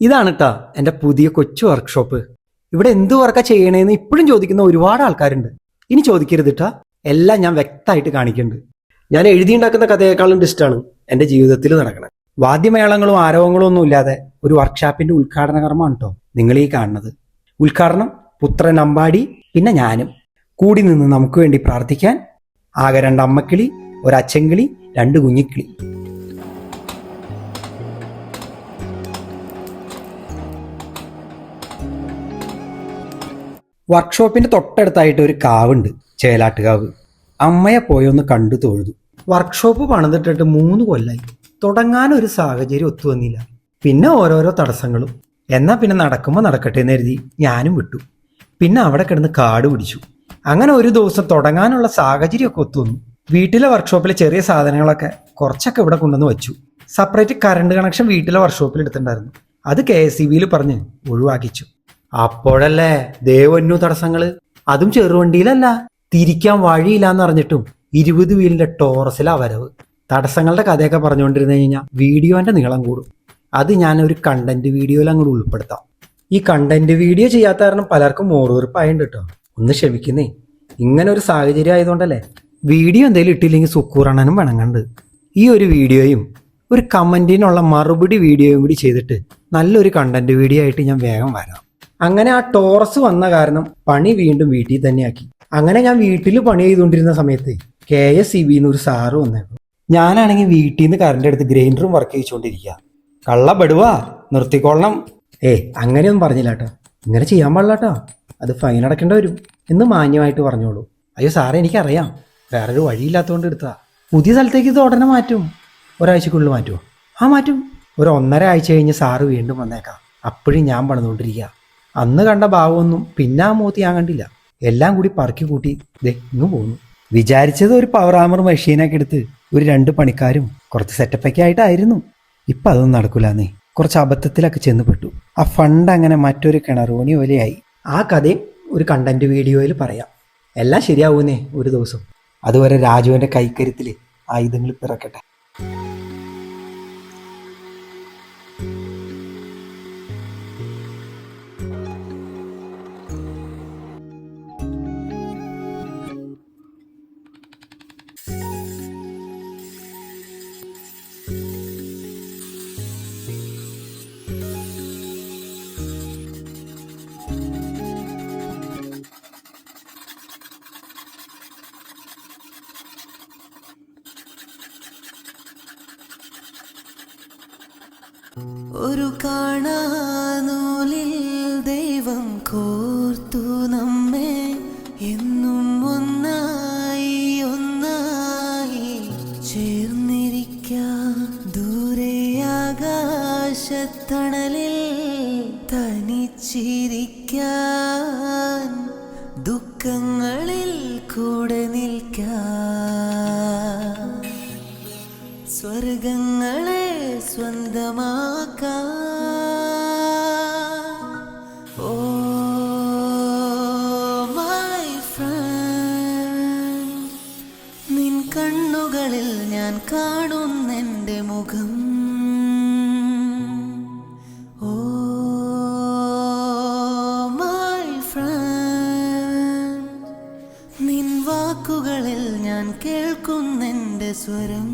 ഇതാണ് കേട്ടോ എന്റെ പുതിയ കൊച്ചു വർക്ക്ഷോപ്പ് ഇവിടെ എന്ത് വർക്കാ ചെയ്യണേന്ന് ഇപ്പോഴും ചോദിക്കുന്ന ഒരുപാട് ആൾക്കാരുണ്ട്. ഇനി ചോദിക്കരുത് കേട്ടോ എല്ലാം ഞാൻ വ്യക്തമായിട്ട് കാണിക്കുന്നുണ്ട്. ഞാൻ എഴുതിയുണ്ടാക്കുന്ന കഥയേക്കാളും ഡിസ്റ്റാണ് എന്റെ ജീവിതത്തിൽ നടക്കണം വാദ്യമേളങ്ങളും ആരവങ്ങളും ഒന്നും ഇല്ലാതെ ഒരു വർക്ക്ഷോപ്പിന്റെ ഉദ്ഘാടന കർമ്മമാണ് കേട്ടോ നിങ്ങൾ ഈ കാണുന്നത്. ഉദ്ഘാടനം പുത്രൻ അമ്പാടി പിന്നെ ഞാനും. കൂടി നിന്ന് നമുക്ക് വേണ്ടി പ്രാർത്ഥിക്കാൻ ആകെ രണ്ട് അമ്മക്കിളി ഒരു അച്ചൻകിളി രണ്ട് കുഞ്ഞിക്കിളി. വർക്ക്ഷോപ്പിന്റെ തൊട്ടടുത്തായിട്ട് ഒരു കാവുണ്ട് ചേലാട്ടുകാവ്. അമ്മയെ പോയൊന്ന് കണ്ടു തൊഴുതു. വർക്ക്ഷോപ്പ് പണിതിട്ടിട്ട് മൂന്ന് കൊല്ലായി. തുടങ്ങാൻ ഒരു സാഹചര്യം ഒത്തുവന്നില്ല പിന്നെ ഓരോരോ തടസ്സങ്ങളും. എന്നാ പിന്നെ നടക്കുമ്പോൾ നടക്കട്ടെ എന്ന് കരുതി ഞാനും വിട്ടു. പിന്നെ അവിടെ കിടന്ന് കാട് പിടിച്ചു. അങ്ങനെ ഒരു ദിവസം തുടങ്ങാനുള്ള സാഹചര്യമൊക്കെ ഒത്തുവന്നു വീട്ടിലെ വർക്ക്ഷോപ്പിലെ ചെറിയ സാധനങ്ങളൊക്കെ കുറച്ചൊക്കെ ഇവിടെ കൊണ്ടുവന്ന് വെച്ചു. സെപ്പറേറ്റ് കറണ്ട് കണക്ഷൻ വീട്ടിലെ വർക്ക്ഷോപ്പിൽ എടുത്തിട്ടുണ്ടായിരുന്നു. അത് കെ എസ് സി ബിയിൽ പറഞ്ഞ് ഒഴിവാക്കിച്ചു. അപ്പോഴല്ലേ ദേവന്നു തടസ്സങ്ങൾ? അതും ചെറുവണ്ടിയിലല്ല. തിരിക്കാൻ വഴിയില്ലാന്ന് അറിഞ്ഞിട്ടും ഇരുപത് വീലിന്റെ ടോറസിലാ വരവ്. തടസ്സങ്ങളുടെ കഥയൊക്കെ പറഞ്ഞുകൊണ്ടിരുന്നു കഴിഞ്ഞാൽ വീഡിയോന്റെ നീളം കൂടും. അത് ഞാൻ ഒരു കണ്ടന്റ് വീഡിയോയിൽ അങ്ങോട്ട് ഉൾപ്പെടുത്താം. ഈ കണ്ടന്റ് വീഡിയോ ചെയ്യാത്ത കാരണം പലർക്കും മോറുവെറുപ്പായുണ്ട് കേട്ടോ ഒന്ന് ക്ഷമിക്കുന്നേ. ഇങ്ങനെ ഒരു സാഹചര്യം ആയതുകൊണ്ടല്ലേ വീഡിയോ എന്തെങ്കിലും ഇട്ടില്ലെങ്കിൽ സുക്കൂറണ്ണനും വേണങ്ങണ്ട്. ഈ ഒരു വീഡിയോയും ഒരു കമന്റിനുള്ള മറുപടി വീഡിയോയും കൂടി ചെയ്തിട്ട് നല്ലൊരു കണ്ടന്റ് വീഡിയോ ആയിട്ട് ഞാൻ വേഗം വരാം. അങ്ങനെ ആ ടോറസ് വന്ന കാരണം പണി വീണ്ടും വീട്ടിൽ തന്നെയാക്കി അങ്ങനെ ഞാൻ വീട്ടിൽ പണി ചെയ്തുകൊണ്ടിരുന്ന സമയത്ത് കെ എസ് സി ബിന്ന് ഒരു സാറ് വന്നായിരുന്നു ഞാനാണെങ്കിൽ വീട്ടിൽ നിന്ന് കറണ്ട് എടുത്ത് ഗ്രൈൻഡറും വർക്ക് ചെയ്തുകൊണ്ടിരിക്കുക കള്ള പെടുവാ നിർത്തിക്കൊള്ളണം ഏ അങ്ങനെയൊന്നും പറഞ്ഞില്ല കേട്ടോ ഇങ്ങനെ ചെയ്യാൻ പാടില്ല കേട്ടോ അത് ഫൈൻ അടക്കേണ്ടി വരും എന്ന് മാന്യമായിട്ട് പറഞ്ഞോളൂ. അയ്യോ സാറേ എനിക്കറിയാം. വേറൊരു വഴിയില്ലാത്തതുകൊണ്ട് എടുത്താ പുതിയ സ്ഥലത്തേക്ക് ഇത് ഉടനെ മാറ്റും. ഒരാഴ്ചക്കുള്ളിൽ മാറ്റുമോ ആ മാറ്റും. ഒരു ഒന്നര ആഴ്ച കഴിഞ്ഞ് സാറ് വീണ്ടും വന്നേക്കാം. അപ്പോഴും ഞാൻ പണിതുകൊണ്ടിരിക്കുക അന്ന് കണ്ട ഭാവമൊന്നും പിന്നെ ആ മൂത്ത് ഞാൻ കണ്ടില്ല. എല്ലാം കൂടി പറക്കി കൂട്ടി ദേ ഇങ്ങ് പോന്നു. വിചാരിച്ചത് ഒരു പവർ ആമർ മെഷീനൊക്കെ എടുത്ത് ഒരു രണ്ട് പണിക്കാരും കുറച്ച് സെറ്റപ്പൊക്കെ ആയിട്ടായിരുന്നു. ഇപ്പം അതൊന്നും നടക്കൂലെന്നേ. കുറച്ച് അബദ്ധത്തിലൊക്കെ ചെന്ന് പെട്ടു. ആ ഫണ്ട് അങ്ങനെ മറ്റൊരു കിണറോണി പോലെയായി. ആ കഥയും ഒരു കണ്ടന്റ് വീഡിയോയിൽ പറയാം. എല്ലാം ശരിയാവൂന്നേ ഒരു ദിവസം. അതുവരെ രാജുവിന്റെ കൈക്കരുത്തിൽ ആയുധങ്ങൾ പിറക്കട്ടെ. ഒരു കാണാനൂലിൽ ദൈവം കോർത്തു നമ്മെ എന്നും ഒന്നായി ഒന്നായി ചേർന്നിരിക്കാം. ദൂരെ ആകാശത്തണലിൽ തനിച്ചിരിക്കാൻ. ദുഃഖങ്ങളിൽ കൂടെ നിൽക്കാം. സ്വർഗങ്ങളെ ഓ മൈ ഫ്രണ്ട് നിൻ കണ്ണുകളിൽ ഞാൻ മുഖം. ഓ മൈ ഫ്രണ്ട് നിൻ വാക്കുകളിൽ ഞാൻ സ്വരം.